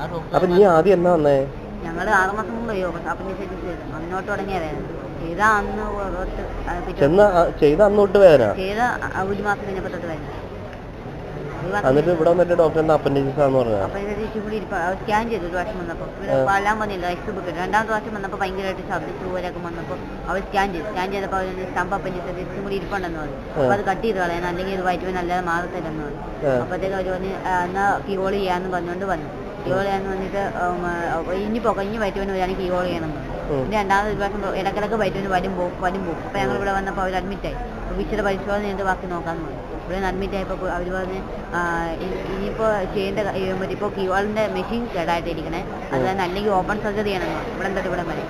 അപ്പൊ നീ ആദ്യം എന്നാ വന്നേ? ഞങ്ങൾ ആറുമാസം മുമ്പ് അപ്പൻഡിസൈറ്റിസ് ചെയ്തു. അന്നോട്ട് തുടങ്ങിയ വേദന ചെയ്ത അന്ന് തൊട്ട് ആ പിറ്റേ ചെന്ന ആ- ചെയ്ത അന്ന് തൊട്ട് വേദന? ചെയ്ത ഒരു മാസം കഴിഞ്ഞപ്പോൾ തൊട്ട് വേദന. ഒരു മാസം എന്നിട്ട് ഇവിടെ വന്നിട്ട് ഡോക്ടറിന്റെ അപ്പൻഡിക്സ് ആന്ന് പറഞ്ഞു? ഇത് കൂടി സ്കാൻ ചെയ്തു ഒരു വർഷം വന്നപ്പോൾ വല്ലാൻ വന്നില്ല എക്സ് ബുക്ക് രണ്ടാമത്തെ വർഷം വന്നപ്പോ ഭയങ്കരമായിട്ട് ഛർദ്ദിച്ചു പോലെയൊക്കെ വന്നപ്പോൾ അവർ സ്കാൻ ചെയ്തു. സ്കാൻ ചെയ്തപ്പോൾ അവർ സ്റ്റംപ് അപ്പൻഡിക്സ് ഇതും കൂടി ഇരിപ്പുണ്ടെന്ന് പറഞ്ഞു. അപ്പൊ അത് കട്ട് ചെയ്ത് കളയണം അല്ലെങ്കിൽ ഇത് വയറ്റുവിന് അല്ലാതെ മാറത്തില്ലെന്ന് പറഞ്ഞു. ആ. അപ്പോഴത്തേക്ക് അവർ പറഞ്ഞ് എന്നാ കീവോൾ ചെയ്യാന്ന് പറഞ്ഞുകൊണ്ട് വന്നു. കീവോൾ ചെയ്യാന്ന് പറഞ്ഞിട്ട് ഇനി പുകഞ്ഞ് വയറ്റുവിന് വരികയാണെങ്കിൽ കീവോൾ ചെയ്യണമെന്ന്. പിന്നെ രണ്ടാമത് ഒരു പ്രാവശ്യം ഇടക്കിടക്ക് വയറ്റുവിന് വരും പോകും വരും പോകും. അപ്പോൾ ഞങ്ങൾ ഇവിടെ വന്നപ്പോൾ അവർ അഡ്മിറ്റായി വിശദ പരിശോധന ചെയ്ത് ബാക്കി നോക്കാന്ന് പറഞ്ഞു. ഇവിടെ അഡ്മിറ്റ് ആയപ്പോൾ അവർ പറഞ്ഞ് ഇനിയിപ്പോൾ ചെയ്യേണ്ട ഇപ്പോൾ കീവാളിന്റെ മെഷീൻ കേടായിട്ടിരിക്കണേ. അത് തന്നെ അല്ലെങ്കിൽ ഓപ്പൺ സർജറി ചെയ്യണമെന്നോ ഇവിടെ തൊട്ട് ഇവിടെ വരെ?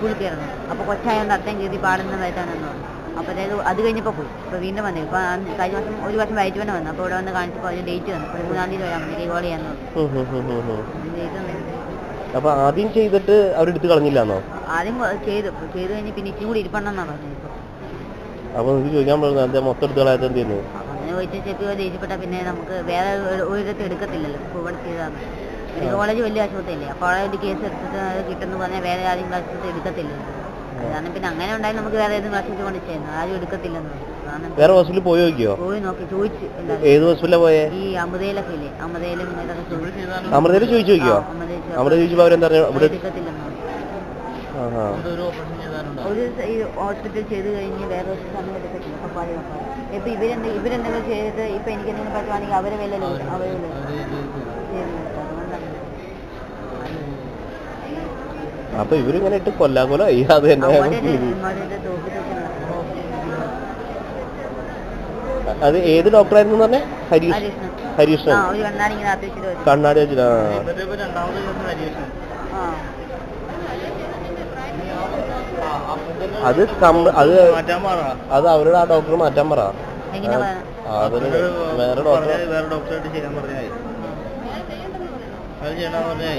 ഫുൾ കയറണം അപ്പോൾ കൊച്ചായതുകൊണ്ട് അത്രയും കീറി പാടുന്നതായിട്ടാണെന്ന് പറഞ്ഞു. അപ്പോഴത്തേക്ക് അത് കഴിഞ്ഞപ്പോൾ പോയി. ഇപ്പോൾ വീണ്ടും വന്നു. ഇപ്പോൾ കഴിഞ്ഞ വർഷം ഒരു വർഷം വയറ്റ് തന്നെ വന്നു. അപ്പോൾ ഇവിടെ വന്ന് കാണിച്ചപ്പോൾ അതിന് ഡേറ്റ് വന്നു. ഇപ്പോൾ മൂന്നാം തീയതി വരാൻ വേണ്ടി കോൾ ചെയ്യാൻ അപ്പൊ ആദ്യം ചെയ്തിട്ട് അവരെടുത്ത് കളഞ്ഞില്ലാന്നോ? ആദ്യം ചെയ്തു. ചെയ്തു കഴിഞ്ഞ് പിന്നെ ഇച്ചിരി കൂടി ഇരിപ്പണ്ടെന്നാണ് പറഞ്ഞത് അപ്പൊ നിങ്ങൾക്ക് ചോദിക്കാൻ പറഞ്ഞു എന്താ മൊത്തം എടുത്ത് കളയാത്ത എന്ത് ചെയ്യുന്നു അങ്ങനെ ചോദിച്ചാൽ ചെപ്പി ദേഷ്യപ്പെട്ട പിന്നെ നമുക്ക് വേറെ ഒരു- ഒരിടത്ത് എടുക്കത്തില്ലല്ലോ. ഇപ്പോൾ ഇവിടെ ചെയ്താണ് കോളേജ് വലിയ ആശുപത്രിയല്ലേ. അപ്പോൾ അവിടെ ഒരു കേസ് എടുത്തിട്ട് കിട്ടുന്നു പറഞ്ഞാൽ വേറെ ആരെങ്കിലും ആശുപത്രി എടുക്കത്തില്ലല്ലോ. അതാണ് പിന്നെ അങ്ങനെ ഉണ്ടായാലും നമുക്ക് വേറെ ഏത് ഹോസ്പിറ്റലിൽ കൊണ്ട് ചെയ്യുന്നത് ആരും എടുക്കത്തില്ലെന്ന് വേറെ ഹോസ്പിറ്റലിൽ പോയി നോക്കിയോ? പോയി നോക്കി ചോദിച്ചു ഏത് ഹോസ്പിറ്റലാ പോയേ? ഈ അമൃതയിലൊക്കെ ഇല്ലേ അമൃതയിലും അമൃതയിൽ ചോദിച്ചു നോക്കിയോ. അമൃത ചോദിച്ചപ്പോ അവരെന്താ ഇവിടെ എടുക്കത്തില്ലെന്ന്. ഒരു ഹോസ്പിറ്റൽ ചെയ്ത് കഴിഞ്ഞ് വേറെ ഹോസ്പിറ്റൽ എടുക്കത്തില്ല. ഇപ്പൊ ഇവരെന്ത് ഇവരെന്തെങ്കിലും ചെയ്ത് ഇപ്പൊ എനിക്കെന്തെങ്കിലും പറ്റുവാണെങ്കിൽ അവരെ വില അവരെ വില അപ്പൊ ഇവരിങ്ങനെ ഇട്ട് കൊല്ലാകൊല അത് തന്നെ അത് ഏത് ഡോക്ടറായിരുന്നു പറഞ്ഞേ? ഹരീഷ്. ഹരീഷ് ആ ഒരു കണ്ണാടി വെച്ചിട്ട് അത് കം- അത് അത് അവരുടെ ആ ഡോക്ടർ മാറ്റാൻ പറ. എങ്ങനെ ആ, അതൊരു വേറെ ഡോക്ടർ വേറെ ഡോക്ടറായിട്ട് ചെയ്യാൻ പറഞ്ഞായി അത് ചെയ്യണമെന്ന് പറഞ്ഞാൽ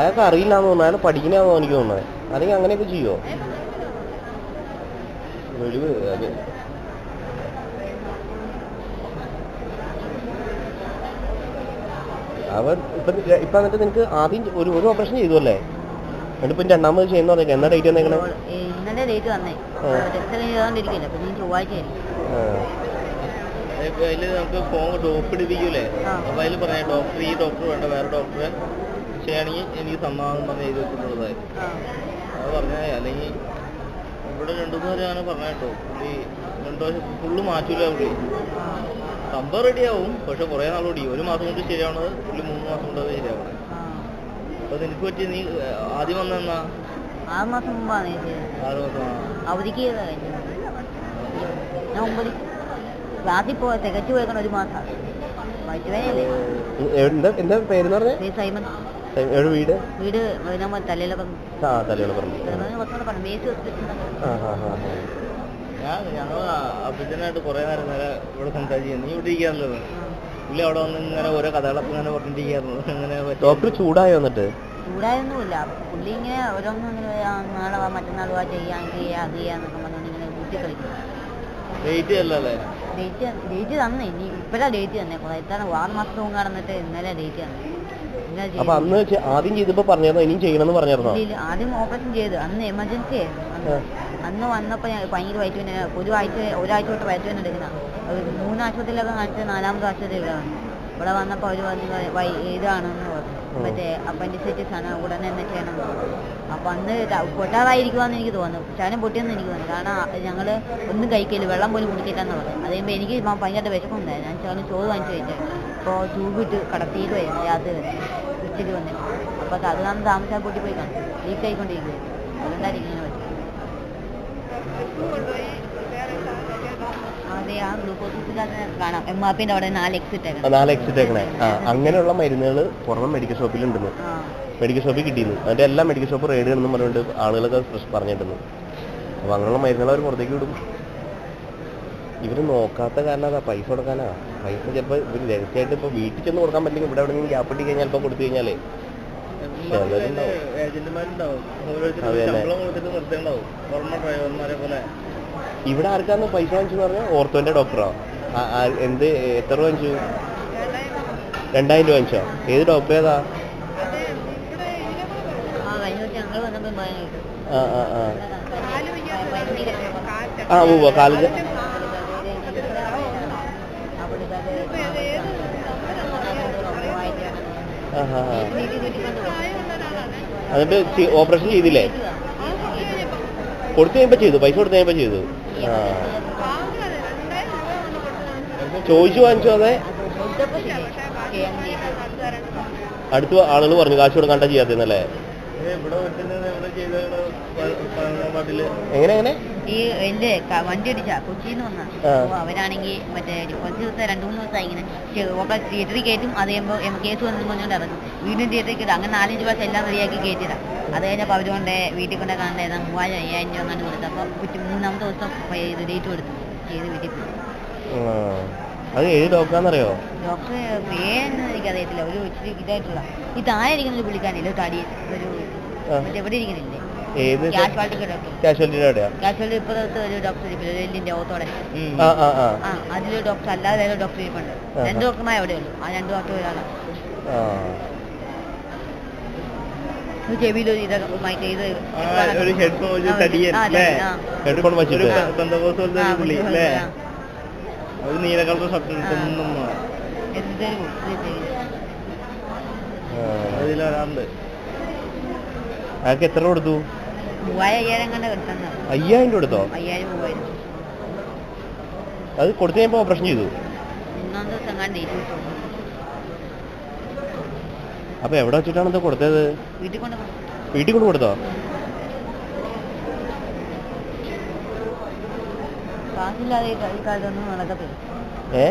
അയാൾക്ക് അറിയില്ലാന്ന് തോന്നുന്നു. അയാൾ പഠിക്കണമെന്നോ എനിക്ക് തോന്നുന്നത്. അല്ലെങ്കിൽ അങ്ങനെയൊക്കെ ചെയ്യുമോ വെളിവ് അത്. അവൻ ഇപ്പം ഇപ്പം എന്നിട്ട് നിനക്ക് ആദ്യം ഒരു ഒരു ഓപ്പറേഷൻ ചെയ്തു അല്ലേ? എന്നിട്ട് ഇപ്പം രണ്ടാമത് ചെയ്യുന്ന പറഞ്ഞേക്കാം എന്നാ ഡേറ്റ് വന്നേക്കണേ? ഇന്നലെ ഡേറ്റ് വന്നേ. ടെസ്റ്റ് ചെയ്തോണ്ടിരിക്കില്ല പിന്നെ ചൊവ്വാഴ്ച ആയിരിക്കും. അതിൽ നമുക്ക് ഫോൺ ഡോക്ടർ ഇടിപ്പിക്കൂലേ? അപ്പോൾ അപ്പൊ അതിൽ പറയാം ഡോക്ടർ ഈ ഡോക്ടർ വേണ്ട വേറെ ഡോക്ടറെ ചെയ്യുകയാണെങ്കിൽ എനിക്ക് സമ്മാനം പറഞ്ഞ് എഴുതി വെച്ചിട്ടുള്ളതായി ആ. അത് പറഞ്ഞാൽ അല്ലെങ്കിൽ ഇവിടെ രണ്ടു മൂന്ന് പേരാണ് പറഞ്ഞ കേട്ടോ. പുള്ളി രണ്ടു വർഷം ഫുള്ള് മാറ്റൂല പുള്ളി. സംഭവം റെഡിയാവും പക്ഷെ കുറേ നാൾ കൂടി. ഒരു മാസം കൊണ്ട് ശരിയാവണത് പുള്ളി മൂന്ന് മാസം കൊണ്ട് അത് ശരിയാവണം. അപ്പൊ നിനക്ക് പറ്റി നീ ആദ്യം വന്നെന്നാ ആറ് മാസം മുമ്പാണ് ആറ് മാസം. അവധിക്ക് ഞാൻ ഒമ്പത്. ക്ലാസ്സിൽ പോയ തികച്ചു പോയേക്കണ ഒരു മാസം. എന്താ പറഞ്ഞേ? സൈമൺ എവിടെ വീട്? വീട് തലയിലൊക്കെ ആ. ഞാൻ ഞങ്ങൾ അഭിജനായിട്ട് കുറേ നേരം നേരെ ഇവിടെ സംസാരിക്കുന്നു നീ ഇവിടെ ഇരിക്കാറുള്ളത് പുള്ളി അവിടെ വന്ന് ഇങ്ങനെ ഓരോ കഥകളൊക്കെ ഇങ്ങനെ പറഞ്ഞിട്ടിരിക്കായിരുന്നു. അങ്ങനെ ഡോക്ടർ ചൂടായോ എന്നിട്ട്? ചൂടായൊന്നുമില്ല. പുള്ളി ഇങ്ങനെ ഓരോന്നും ഇങ്ങനെ നാളെ വാ മറ്റന്നാൾ വാ ചെയ്യാം ഇത് അത് ചെയ്യാന്നൊക്കെ പറഞ്ഞുകൊണ്ട് ഇങ്ങനെ കൂട്ടി കളിക്കും ഡേറ്റ് അല്ലല്ലേ ഡേറ്റ് ഡേറ്റ് തന്നെ. ഇനി ഇപ്പഴാ ഡേറ്റ് തന്നെ. എത്ര? ആറ് മാസം മുമ്പ് കടന്നിട്ട് ഇന്നലെ ഡേറ്റ് തന്നെ. അപ്പൊ അന്ന് ആദ്യം ചെയ്തപ്പോ പറഞ്ഞായിരുന്നോ? ഇനിയും ചെയ്യണമെന്ന് പറഞ്ഞായിരുന്നോ? ഇല്ല. ആദ്യം ഓപ്പറേഷൻ ചെയ്തു. അന്ന് എമർജൻസി ആയിരുന്നു. അന്ന്. വന്നപ്പോ ഭയങ്കര വയറ്റുവേന ഒരു ആഴ്ച ഒരാഴ്ച തൊട്ട് വയറ്റുവേന എടുക്കുന്ന ഒരു മൂന്ന് ആശുപത്രിയിലൊക്കെ കാണിച്ച് നാലാമത്തെ ആശുപത്രിയിലാണ്. ഇവിടെ വന്നു ഇവിടെ വന്നപ്പോൾ അവർ വന്ന് ഏതാണെന്ന് ഇതാണെന്ന് പറഞ്ഞു. മറ്റേ അപ്പൻഡിസൈറ്റിസ് ആണ്. ഉടനെ തന്നെ ചെയ്യണം അപ്പൊ അന്ന് പൊട്ടാറായിരിക്കുമെന്ന് എനിക്ക് തോന്നുന്നു. ശകലം പൊട്ടിയെന്ന് എനിക്ക് തോന്നുന്നു. കാരണം ഞങ്ങൾ ഒന്നും കഴിക്കില്ല. വെള്ളം പോലും കുടിക്കില്ലെന്ന് പറഞ്ഞു. അത് കഴിയുമ്പോ എനിക്ക് ഇപ്പം ഭയങ്കര വിശപ്പുണ്ടായിരുന്നു ഞാൻ ശകലം ചോറ് വാങ്ങിച്ചു കഴിച്ചത് അപ്പോൾ ട്യൂബ് ഇട്ട് കടത്തിയിട്ട് വരുന്നു രാത്രി ഉച്ചയ്ക്ക് വന്നിട്ട് അപ്പോൾ അത് നമ്മൾ താമസിച്ചാൽ പൊട്ടി പോയി കാണും. ലീക്ക് ആയിക്കൊണ്ടിരിക്കുകയായിരുന്നു അതുകൊണ്ടായിരിക്കും ഇങ്ങനെ പറ്റും. അതെ ആ ഗ്ലൂക്കോസിന്റെ കാണാം. എം ആർ പിന്റെ അവിടെ നാല് എക്സിറ്റ് ആ, നാല് എക്സിറ്റ് ആക്കണേ അങ്ങനെയുള്ള മരുന്നുകൾ പുറമെ മെഡിക്കൽ ഷോപ്പിൽ ഉണ്ടെന്ന്. മെഡിക്കൽ ഷോപ്പിൽ കിട്ടിയിരുന്നു. അതിന്റെ എല്ലാ മെഡിക്കൽ ഷോപ്പ് റെയ്ഡ് ചെയ്യണമെന്ന് പറഞ്ഞുകൊണ്ട് ആളുകളൊക്കെ പറഞ്ഞിട്ടുണ്ട്. അപ്പൊ അങ്ങനെയുള്ള മരുന്നുകൾ അവർ പുറത്തേക്ക് വിടും. ഇവർ നോക്കാത്ത കാരണം അതാ പൈസ കൊടുക്കാനാ. പൈസ ചിലപ്പോൾ ഇവർ രഹസ്യമായിട്ട് ഇപ്പൊ വീട്ടിൽ ചെന്ന് കൊടുക്കാൻ പറ്റില്ലെങ്കിൽ ഇവിടെ എവിടെയെങ്കിലും ഗ്യാപ്പ് ഇട്ടി കഴിഞ്ഞാൽ ഇപ്പോൾ കൊടുത്തു കഴിഞ്ഞാലേ. ഇവിടെ ആർക്കാന്ന് പൈസ വാങ്ങിച്ചു പറഞ്ഞാൽ ഓർത്തോന്റെ ഡോക്ടറോ? എന്ത് എത്ര രൂപ വാങ്ങിച്ചു? രണ്ടായിരം രൂപ വാങ്ങിച്ചോ? ഏത് ഡോക്ടർ ഏതാ? ആ കേട്ടു. ആ ആ ആ. ആ ചെ- ഓപ്പറേഷൻ ചെയ്തില്ലേ? കൊടുത്തു കഴിയുമ്പോ ചെയ്തു പൈസ കൊടുത്തു കഴിയുമ്പോ ചെയ്തു. ചോദിച്ചു വാങ്ങിച്ചോ അതെ? അടുത്ത ആളുകൾ പറഞ്ഞു കാശ് കൊടുക്കാണ്ട ചെയ്യാത്തന്നല്ലേ എങ്ങനെ എങ്ങനെ? ഈ എന്റെ വണ്ടി അടിച്ച കൊച്ചിന്ന് വന്ന. അവരാണെങ്കിൽ മറ്റേ കുറച്ച് ദിവസം രണ്ടു മൂന്ന് ദിവസമായി ഇങ്ങനെ തിയേറ്ററിൽ കയറ്റും. അത് കഴിയുമ്പോൾ കേസ് വന്നു പറഞ്ഞുകൊണ്ട് ഇറങ്ങും. വീണ്ടും തിയേറ്ററിൽ കയറ്റും. അങ്ങനെ നാലഞ്ച് പ്രാവശ്യം എല്ലാം റെഡിയാക്കി കയറ്റിയതാ. അത് കഴിഞ്ഞപ്പോൾ അവർ കൊണ്ട് വീട്ടിൽ കൊണ്ട് കാണേണ്ട മൂവായിരം അയ്യായിരം രൂപ അങ്ങനെ കൊടുത്തു. അപ്പോൾ മൂന്നാമത്തെ ദിവസം ഡേറ്റ് കൊടുത്തു. ചെയ്ത് വീട്ടിൽ പോയി. അത് ഏത് ഡോക്ടറാന്നറിയോ? ഡോക്ടർ പേരൊന്നും എനിക്കറിയത്തില്ല. ഒരു ഇച്ചിരി ഇതായിട്ടുള്ള. ഈ താഴെ ഇരിക്കുന്ന ഒരു പുള്ളിക്കാരില്ല ഒരു തടി ഒരു മറ്റേ എവിടെ ഇരിക്കുന്നില്ലേ? ഏത് ക്യാഷ്വാലിറ്റി ഡോക്ടർ. കാഷ്വാലിറ്റിയുടെ എവിടെയാ? ക്യാഷ്വാലിറ്റി ഇപ്പോഴത്തെ ഒരു ഡോക്ടർ ഇരിപ്പില്ല എല്ലിന്റെ ഓത്തോടെ. ആ അതിലൊരു ഡോക്ടർ അല്ലാതെ ഡോക്ടർ ഇരിപ്പുണ്ട്. രണ്ട് ഡോക്ടർമാർ ഉള്ളൂ. ആ ഡോക്ടർ ഒരാളാണ് ഇതൊക്കെ ഇത് വെച്ച്. ഹെഡ്ഫോൺ വെച്ചിട്ട്. ആ, ഒരു നീല കളർ ഷർട്ട് ഇട്ടൊന്നും. അതിലൊരാളുണ്ട്. അയാൾക്ക് എത്ര കൊടുത്തു? അയ്യായിരം കൊടുത്തോ? അത് കൊടുത്തു കഴിയുമ്പോ ഓപ്പറേഷൻ ചെയ്തു? അപ്പൊ എവിടെ വെച്ചിട്ടാണ് ഇത് കൊടുത്തത്? വീട്ടിൽ കൊണ്ട് കൊടുത്തു. വീട്ടിൽ കൊണ്ട് കൊടുത്തോ കാശില്ലാതെ ഈ ക- ഈ കാലത്തൊന്നും നടക്കത്തില്ല. ഏ?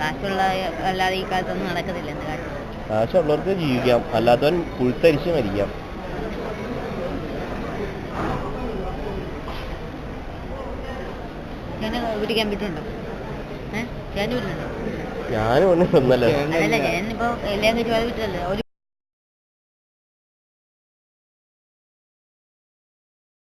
കാശുള്ള അല്ലാതെ ഈ കാലത്തൊന്നും നടക്കത്തില്ല എന്ത് കാര്യം? കാശുള്ളവർക്ക് ജീവിക്കാം. അല്ലാത്തവൻ പുഴുത്തരിച്ച് മരിക്കാം. കമ്പ്യൂട്ടറുണ്ടോ ഏഹ് ഞാൻ ഒന്നും ഒന്നല്ല ഞാനിപ്പോ എല്ലാം കഴിച്ച് വീട്ടിലല്ലേ ഒരു